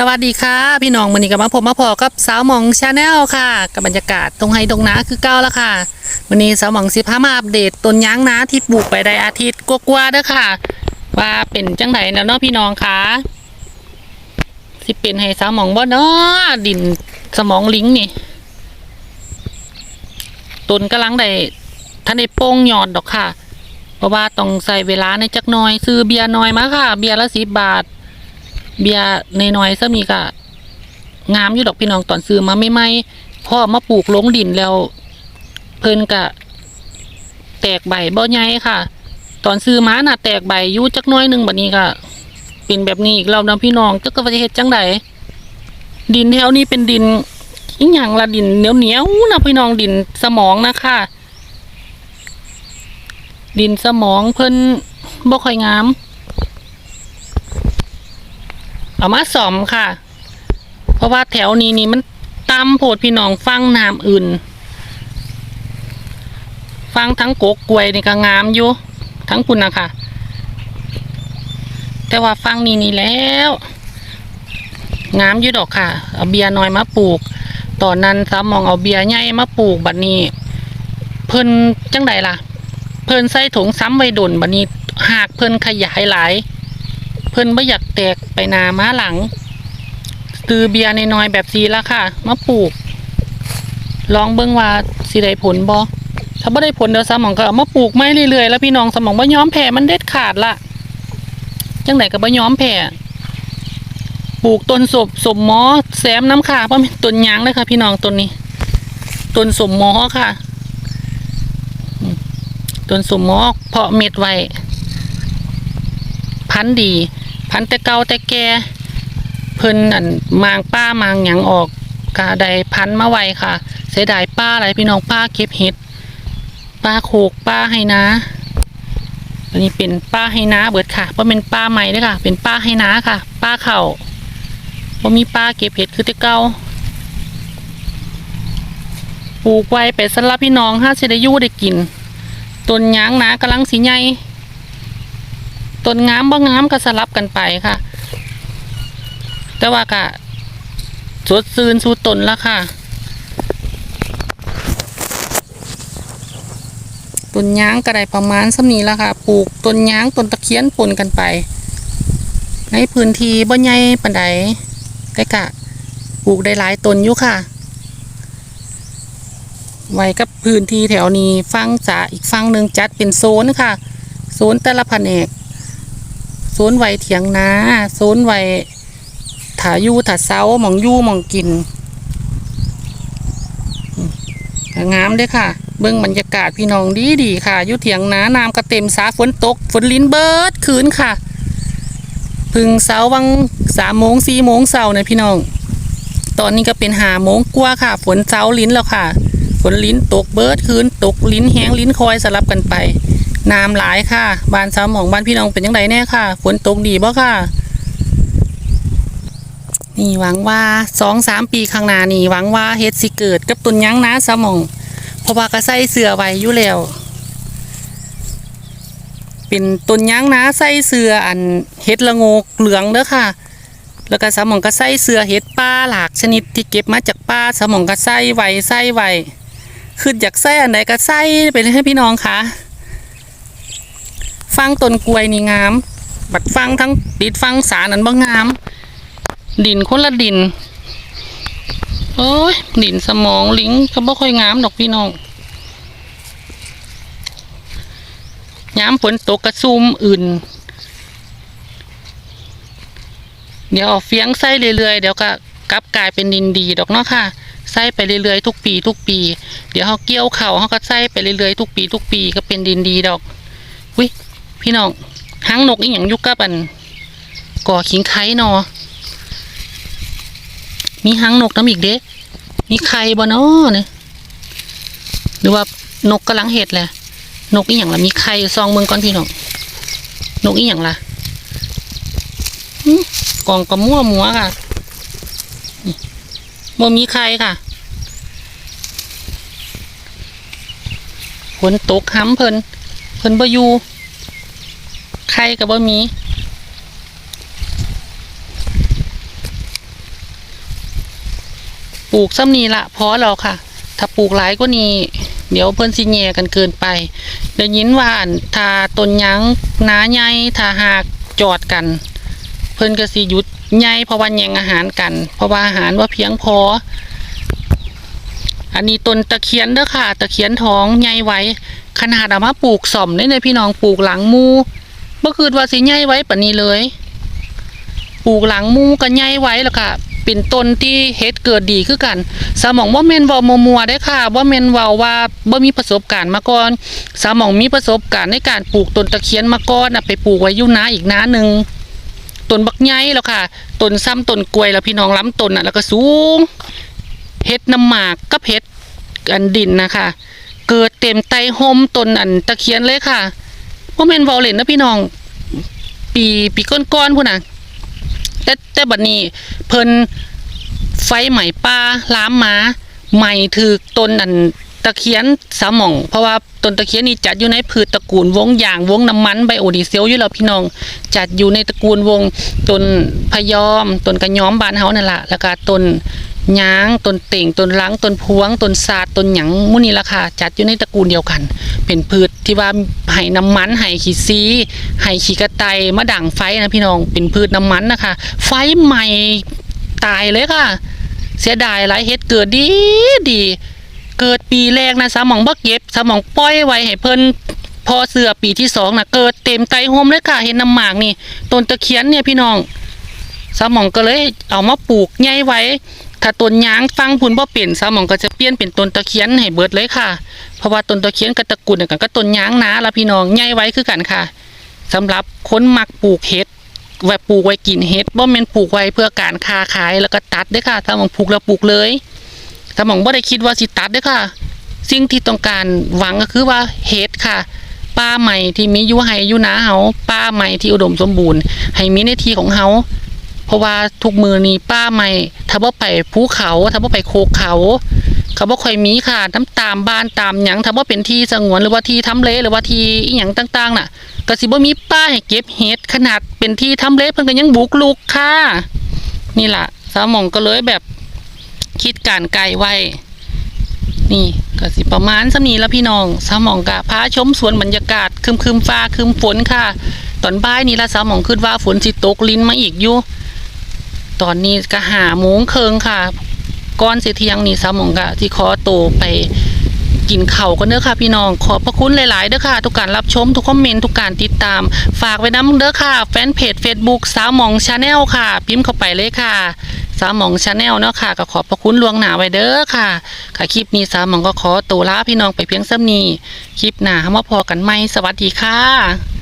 สวัสดีค่ะ พี่น้องวันนี้กับมาพบมาพอกับสาวหมองชาแนลค่ะ กับบรรยากาศตรงไฮตรงนาคือเก้าแล้วค่ะวันนี้สาวหมองสิพามาอัปเดตต้นยางนาที่ปลูกไปได้อาทิตย์กว่าๆเด้อค่ะ ว่าเป็นจังไดแล้วเนาะพี่น้องค่ะสิเป็นให้สาวหมองบ่เนาะดินสมองลิงนี่ต้นกำลังได้ท่านได้โป้งยอดดอกค่ะ เพราะว่าต้องใส่เวลาในจักน่อย ซื้อเบียร์น้อยมาค่ะ เบียร์ละสิบบาท เบียร์น้อยๆซะมีก็งามอยู่ดอกพี่น้องตอนซื้อมาไม่ไม่พ่อมาปลูกลงดินแล้ว เพิ่นกะ แตกใบบ่ใหญ่ค่ะ ตอนซื้อมาน่ะ แตกใบอยู่จักน้อยหนึ่งบัดนี้ก็เป็นแบบนี้อีกแล้วนะพี่น้องจักก็ว่าจะเฮ็ดจังไดดินแถวนี้เป็นดินอีหยังละดินเหนียวๆนะพี่น้องดินสมองนะคะดินสมองเพิ่นบ่ค่อยงาม เอามาสอมค่ะ เพราะว่าแถวนี้นี่มันตาโพดพี่น้องฟังน้ำอื่น ฟังทั้งโกกกลวยนี่ก็งามอยู่ทั้งคุณนะคะแต่ว่าฟังนี่นี่แล้วงามอยู่ดอกค่ะ เอาเบียร์น้อยมาปลูก ตอนนั้นสามมองเอาเบียร์ใหญ่มาปลูกบัดนี้ เพิ่นจังใดล่ะ เพิ่นใส่ถุงซ้ำไว้ดนบัดนี้หากเพิ่นขยายหลาย พิ่นไม่อยากแตกไปนาม้าหลังซื้อเบียร์น้อยแบบซีละค่ะมาปลูก ลองเบิ่งว่าสิได้ผลบ่ถ้าบ่ได้ผลเดี๋ยวสมองก็เอามาปลูกไม่เรื่อยๆแล้วพี่น้องสมองบ่ยอมแพ้มันเด็ดขาดละจังไหนก็บ่ยอมแพ้ปลูกต้นสมสมหมอแซมน้ำค่ะเพราะมันต้นยางเลยค่ะ พี่น้องต้นนี้ต้นสมหมอค่ะต้นสมหมอเพาะเม็ดไว้พันธุ์ดี พันแต่เก่าแต่แก่เพิ่นอันมางป้ามางหยังออกกาได้พันมาไวค่ะ เสียดายป้าอะไรพี่น้องป้าเก็บเห็ดป้าโขกป้าให้นะอันนี้เป็นป้าให้นาเบิดค่ะเพราะเป็นป้าใหม่ด้อค่ะ เป็นป้าให้นาค่ะ ป้าเข่าเพราะมีป้าเก็บเห็ดคือแต่เก่าปลูกไว้ไปสำหรับพี่น้องห้าสิได้อยู่ได้กินต้นยางนากำลังสีใหญ่ ต้นงามบ่งามก็สลับกันไปค่ะ แต่ว่าก็สดซืนสู่ต้นละค่ะ ต้นยางก็ได้ประมาณสำนี้ละค่ะ ปลูกต้นยางต้นตะเคียนปนกันไป ในพื้นที่บ่ใหญ่ปานใดแต่กะปลูกได้หลายต้นอยู่ค่ะ ไว้กับพื้นที่แถวนี้ฟังจะอีกฟังหนึ่งจัดเป็นโซนค่ะ โซนแต่ละแผนก โซนไวเถียงนาโซนไวถายู่ถาเซาหมองยู่หมองกินงามเด้ค่ะ เบิ่งบรรยากาศพี่น้องดีดีค่ะยู่เถียงนาน้ำก็เต็มสาฝนตก ฝนลิ้นเบิดคืนค่ะ พึ่งเสาวังสามโมงสี่โมงเสาเนี่ยพี่น้อง ตอนนี้ก็เป็นหาโมงกว่าค่ะ ฝนเสาลิ้นแล้วค่ะ ฝนลิ้นตกเบิดคืนตกลิ้นแห้งลิ้นคอยสลับกันไป น้ำหลายค่ะ บ้านสาวหมองบ้านพี่น้องเป็นยังไงแน่ค่ะ ฝนตกดีบ่ค่ะ นี่หวังว่าสองสามปีข้างหน้านี่หวังว่าเฮ็ดสิเกิดกับต้นยังนะสาวหมองเพราะว่าก็ใส่เสือไว้อยู่แล้ว เป็นต้นยังนะใส่เสืออันเฮ็ดละงกเหลืองเด้อค่ะ แล้วก็สาวหมองก็ใส่เสือเฮ็ดป้าหลากชนิดที่เก็บมาจากป้าสาวหมองก็ใส่ไว้ใส่ไว้คืออยากใส่อันใดก็ใส่ไปเลยให้พี่น้องค่ะ ฟังต้นกล้วยนี่งาม บัดฟังทั้งติดฟังสานั้นบ่งาม ดินคนละดินโอ้ยดินสมองลิงก็บ่ค่อยงามดอกพี่น้องย้ำฝนตกกระซุมอื่น เดี๋ยวเอาเฟียงใส่เรื่อยๆ เดี๋ยวก็กลับกลายเป็นดินดีดอกเนาะค่ะใส่ไปเรื่อยๆทุกปี ทุกปี เดี๋ยวเขาเกี่ยวเข่าเขาก็ใส่ไปเรื่อยๆทุกปี ทุกปีก็เป็นดินดีดอกวิ พี่น้องหางนกอีหยังยุกกับอันก่อขิงไข่นอมีหางนกน้ำอีกเด้ มีไข่บ่นาะเนี่ยหรือว่านกกำลังเห็ดแหละนกอีหยังล่ะมีไข่ซองเมืองก่อนพี่น้องนกอีหยังล่ะหึกล่องกระมั่วมัวค่ะบ่มีไข่ค่ะฝนตกห้ำเพิ่นเพิ่นบ่อยู่ ไข่ก็บ่มีปลูกซ้ำนี้ละพอแล้วค่ะ ถ้าปลูกหลายกว่านี้ เดี๋ยวเพิ่อนสิแย่กันเกินไปได้ยินว่านถ้าต้นยังหนาใหญ่ถ้าหากจอดกัน เพิ่อนก็สิหยุดใหญ่เพราะว่าแย่งอาหารกัน เพราะว่าอาหารว่าเพียงพอ อันนี้ต้นตะเคียนเด้อค่ะ ตะเคียนทองใหญ่ไว้ ขนาดเอามาปลูกส่อมได้เลยพี่น้องปลูกหลังมู บ่คือว่าสิใหญ่ไว้ปานนี้เลย ปลูกหลังมูก็ใหญ่ไว้แล้วค่ะ เป็นต้นที่เฮ็ดเกิดดีคือกัน สมองว่าแม่นเว้ามัวๆได้ค่ะว่าแม่นเวาว่าบ่มีประสบการณ์มาก่อน สมองมีประสบการณ์ในการปลูกต้นตะเคียนมาก่อนน่ะไปปลูกไว้อยู่นาอีกนาหนึ่งต้นบักใหญ่แล้วค่ะต้นซ้ำต้นกล้วยแล้วพี่น้องล้ำต้นน่ะแล้วก็สูงเฮ็ดน้ำหมากกับเฮ็ดอันดินนะคะ เกิดเต็มไตโฮมต้นอันตะเคียนเลยค่ะ ว่าแมนว้าเลนนะพี่น้อง ปีปีก้นก้อนๆพุ่นน่ะแต่แต่บัดนี้ เพิ่นไฟไหม้ป่าล้ามมาไหม้ถือต้นอันตะเคียนสามอง เพราะว่าต้นตะเคียนนี่จัดอยู่ในพืชตระกูลวงยางวงน้ำมันไบโอดีเซลอยู่แล้วพี่น้อง จัดอยู่ในตระกูลวงต้นพยอมต้นกระย้อมบานเฮานั่นล่ะแล้วก็ต้น ยางต้นเต่งต้นลังต้นพวงต้นสาดต้นหยังมุ่นี่ล่ะค่ะจัดอยู่ในตระกูลเดียวกัน เป็นพืชที่ว่าให้น้ำมันให้ขี้ซีให้ขี้กระไตมะด่างไฟนะพี่น้องเป็นพืชน้ำมันนะคะ ไฟใหม่ตายเลยค่ะ เสียดายหลายเฮ็ดเกิดดีดีเกิดปีแรกนะสมองบักเย็บสมองปล่อยไว้ให้เพิ่นพอเสือปีที่สองนะเกิดเต็มไตโฮมเลยค่ะเห็นน้ำหมากนี่ต้นตะเคียนเนี่ยพี่น้องสมองก็เลยเอามาปลูกใหญ่ไว้ ถ้าต้นยางฟังพุ่นบ่เป็นสมองก็จะเปลี่ยนเป็นต้นตะเคียนให้เบิดเลยค่ะ เพราะว่าต้นตะเคียนกับตะกูลเดียกันก็ต้นยางนาละพี่น้องใหญ่ไว้คือกันค่ะสำหรับคนมักปลูกเห็ดไว้ปลูกไว้กินเห็ดบ่แม่นปลูกไว้เพื่อการค้าขายแล้วก็ตัดด้อค่ะสมองปลูกแล้วปลูกเลยสมองบ่ได้คิดว่าสิตัดด้อค่ะ สิ่งที่ต้องการหวังก็คือว่าเห็ดค่ะป่าใหม่ที่มีอยู่ให้อยู่นาเฮาป่าใหม่ที่อุดมสมบูรณ์ ให้มีในที่ของเฮาเพราะว่าทุกมือนี้ป้าไม่ ถ้าว่าไปภูเขาถ้าว่าไปโคกเขาเขาบ่ค่อยมีค่ะน้ำตามบ้านตามหยังถ้าว่าเป็นที่สงวนหรือว่าที่ทำเลหรือว่าที่อีหยังต่างๆ น่ะก็สิบ่มีป้าให้เก็บเห็ดขนาดเป็นที่ทำเลเพิ่นก็ยังบุกลุกค่ะ นี่ล่ะสาวหมองก็เลยแบบคิดการไกลไว้นี่ก็สิประมาณสำนีแล้วพี่น้องสาวหมองกะพาชมสวนบรรยากาศคึมคึมฟ้าคึมฝนค่ะ ตอนบ่ายนี่ละสาวหมองคิดว่าฝนสิตกลิ้นมาอีกอยู่ ตอนนี้ก็หาโมงเคิงค่ะก้อนเสียเที่ยงนี่สาวหมองกะที่ขอโตวไปกินเข่าวกันเด้อค่ะพี่น้อง ขอบพระคุณหลาย ๆ เด้อค่ะ ทุกการรับชม ทุกคอมเมนต์ ทุกการติดตาม ฝากไว้น้ำเด้อค่ะ แฟนเพจ Facebook สาวหมองชาแนลค่ะ พิมพ์เข้าไปเลยค่ะ สาวหมองชาแนลเนาะค่ะ ก็ขอบพระคุณลวงหน้าไว้เด้อค่ะ ค่ะ คลิปนี้สาวหมองก็ขอตัวลาพี่น้องไปเพียงซ้ำนี้ คลิปหน้ามาพอกันไหมสวัสดีค่ะ